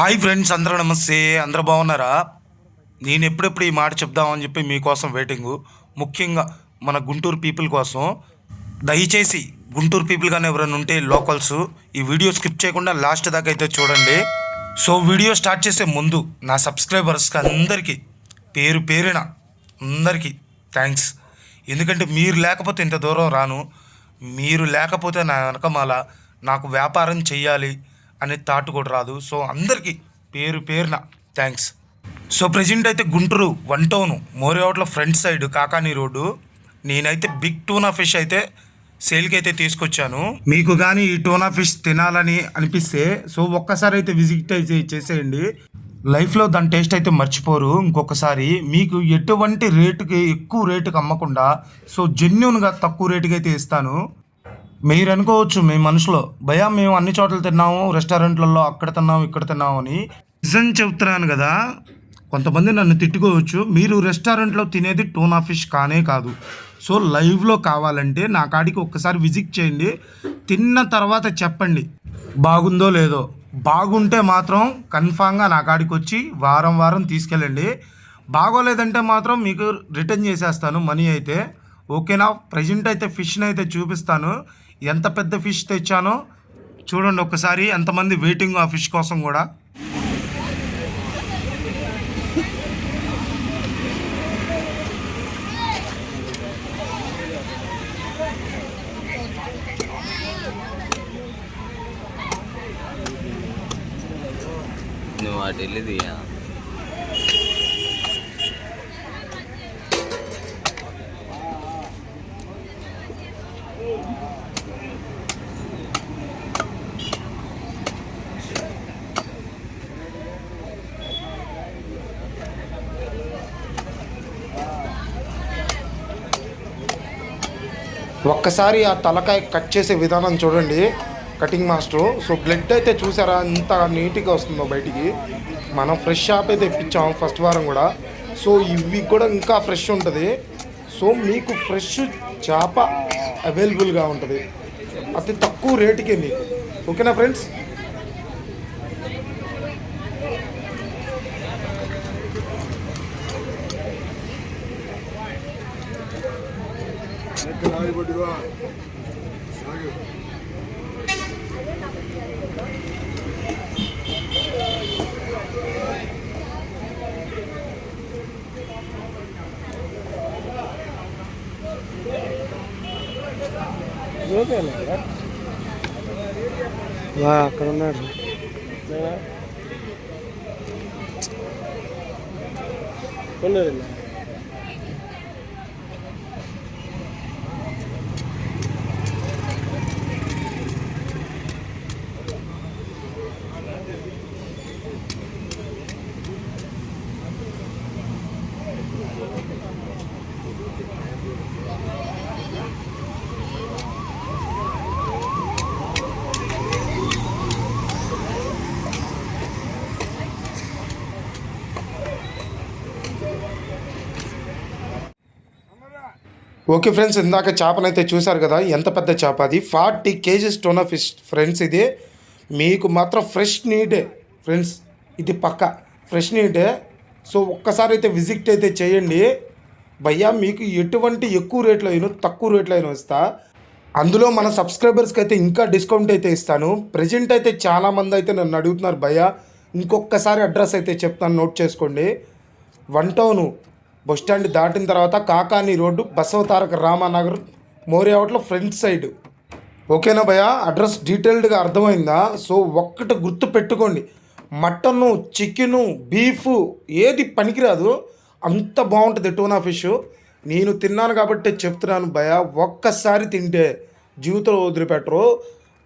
Hi friends అందరూ నమస్తే. అందరూ బాగున్నారా? నేను ఎప్పుడెప్పుడు ఈ మాట చెప్దామని చెప్పి మీకోసం వెయిటింగ్ ముఖ్యంగా మన గుంటూరు పీపుల్ కోసం దయచేసి గుంటూరు పీపుల్ కానీ ఎవరైనా ఉంటే లోకల్స్ ఈ వీడియో స్కిప్ చేయకుండా లాస్ట్ దాకా అయితే చూడండి. సో వీడియో స్టార్ట్ చేసే ముందు నా సబ్స్క్రైబర్స్కి అందరికీ పేరు పేరిన అందరికీ థ్యాంక్స్ ఎందుకంటే మీరు లేకపోతే ఇంత దూరం రాను మీరు లేకపోతే నా వెనకమాల నాకు వ్యాపారం చేయాలి అనే థాట్ కూడా రాదు. సో అందరికీ పేరు పేరున థ్యాంక్స్ సో ప్రజెంట్ అయితే గుంటూరు వన్ టౌన్ మోరేవాట్ల ఫ్రంట్ సైడ్ కాకాని రోడ్డు. నేనైతే బిగ్ టూనా ఫిష్ అయితే సేల్కి అయితే తీసుకొచ్చాను. మీకు కానీ ఈ టూనా ఫిష్ తినాలని అనిపిస్తే సో ఒక్కసారి అయితే విజిట్ అయితే చేసేయండి. లైఫ్లో దాని టేస్ట్ అయితే మర్చిపోరు. ఇంకొకసారి మీకు ఎటువంటి రేటుకి ఎక్కువ రేటుకి అమ్మకుండా సో జెన్యున్గా తక్కువ రేటుకి అయితే ఇస్తాను. మీరు అనుకోవచ్చు మీ మనసులో భయా మేము అన్ని చోట్ల తిన్నాము రెస్టారెంట్లలో అక్కడ తిన్నాము ఇక్కడ తిన్నాము అని నిజం చెప్తున్నాను కదా కొంతమంది నన్ను తిట్టుకోవచ్చు మీరు రెస్టారెంట్లో తినేది టోనా ఫిష్ కానే కాదు. సో లైవ్లో కావాలంటే నా కాడికి ఒక్కసారి విజిట్ చేయండి తిన్న తర్వాత చెప్పండి. బాగుందో లేదో. బాగుంటే మాత్రం కన్ఫామ్గా నా కాడికి వచ్చి వారం వారం తీసుకెళ్ళండి. బాగోలేదంటే మాత్రం మీకు రిటర్న్ చేసేస్తాను మనీ అయితే. ఓకేనా? ప్రజెంట్ అయితే ఫిష్ని అయితే చూపిస్తాను. ఎంత పెద్ద ఫిష్ తెచ్చానో చూడండి ఒకసారి ఎంతమంది వెయిటింగ్ ఆ ఫిష్ కోసం కూడా. నువ్వు అటు వెళ్ళి ఒక్కసారి ఆ తలకాయ కట్ చేసే విధానం చూడండి కటింగ్ మాస్టర్ సో బ్లడ్ అయితే చూసారా ఇంత నీట్గా వస్తుందో బయటికి. మనం ఫ్రెష్ షాప్ అయితే ఇప్పించాము ఫస్ట్ వారం కూడా. సో ఇవి కూడా ఇంకా ఫ్రెష్ ఉంటుంది. సో మీకు ఫ్రెష్ చేప అవైలబుల్గా ఉంటుంది. అతి తక్కువ రేటుకే మీకు. ఓకేనా ఫ్రెండ్స్ అక్కడ ఉన్నాడు ఉన్నది ఓకే ఫ్రెండ్స్ ఇందాక చేపనైతే చూశారు కదా ఎంత పెద్ద చేప అది? Forty KGs tuna fish. Friends ఇది మీకు మాత్రం ఫ్రెష్ నీడే. ఫ్రెండ్స్ ఇది పక్క. ఫ్రెష్ నీడే. సో ఒక్కసారి అయితే విజిట్ అయితే చేయండి. భయ్యా మీకు ఎటువంటి ఎక్కువ రేట్లో అయినా తక్కువ రేట్లో అయినా ఇస్తా. అందులో మన సబ్స్క్రైబర్స్కి అయితే ఇంకా డిస్కౌంట్ అయితే ఇస్తాను. ప్రజెంట్ అయితే చాలామంది అయితే నన్ను అడుగుతున్నారు భయ్యా. ఇంకొకసారి అడ్రస్ అయితే చెప్తాను నోట్ చేసుకోండి. వన్ టౌను బస్ స్టాండ్ దాటిన తర్వాత కాకాని రోడ్డు బసవతారక రామానగర్ మోరియావట్లో ఫ్రంట్ సైడ్. ఓకేనా భయ అడ్రస్ డీటెయిల్డ్గా అర్థమైందా? సో ఒక్కటి గుర్తు పెట్టుకోండి. మటను చికెను బీఫ్ ఏది పనికిరాదు. అంత బాగుంటుంది టూనా ఫిష్. నేను తిన్నాను కాబట్టి చెప్తున్నాను భయ ఒక్కసారి తింటే జీవితంలో వదిలిపెట్టరు.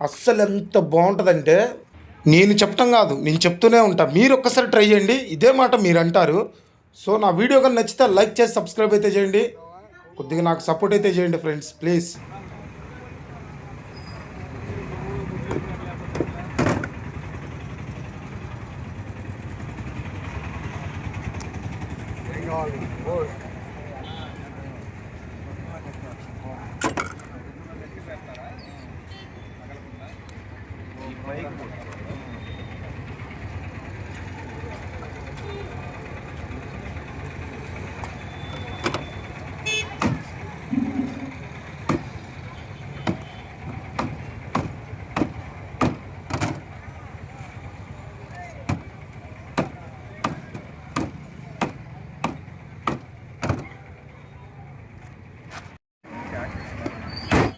అస్సలు ఎంత బాగుంటుందంటే నేను చెప్పటం కాదు నేను చెప్తూనే ఉంటా. మీరు ఒక్కసారి ట్రై చేయండి. ఇదే మాట మీరు అంటారు సో నా వీడియో కానీ నచ్చితే లైక్ చేసి సబ్స్క్రైబ్ అయితే చేయండి. కొద్దిగా నాకు సపోర్ట్ అయితే చేయండి ఫ్రెండ్స్ ప్లీజ్.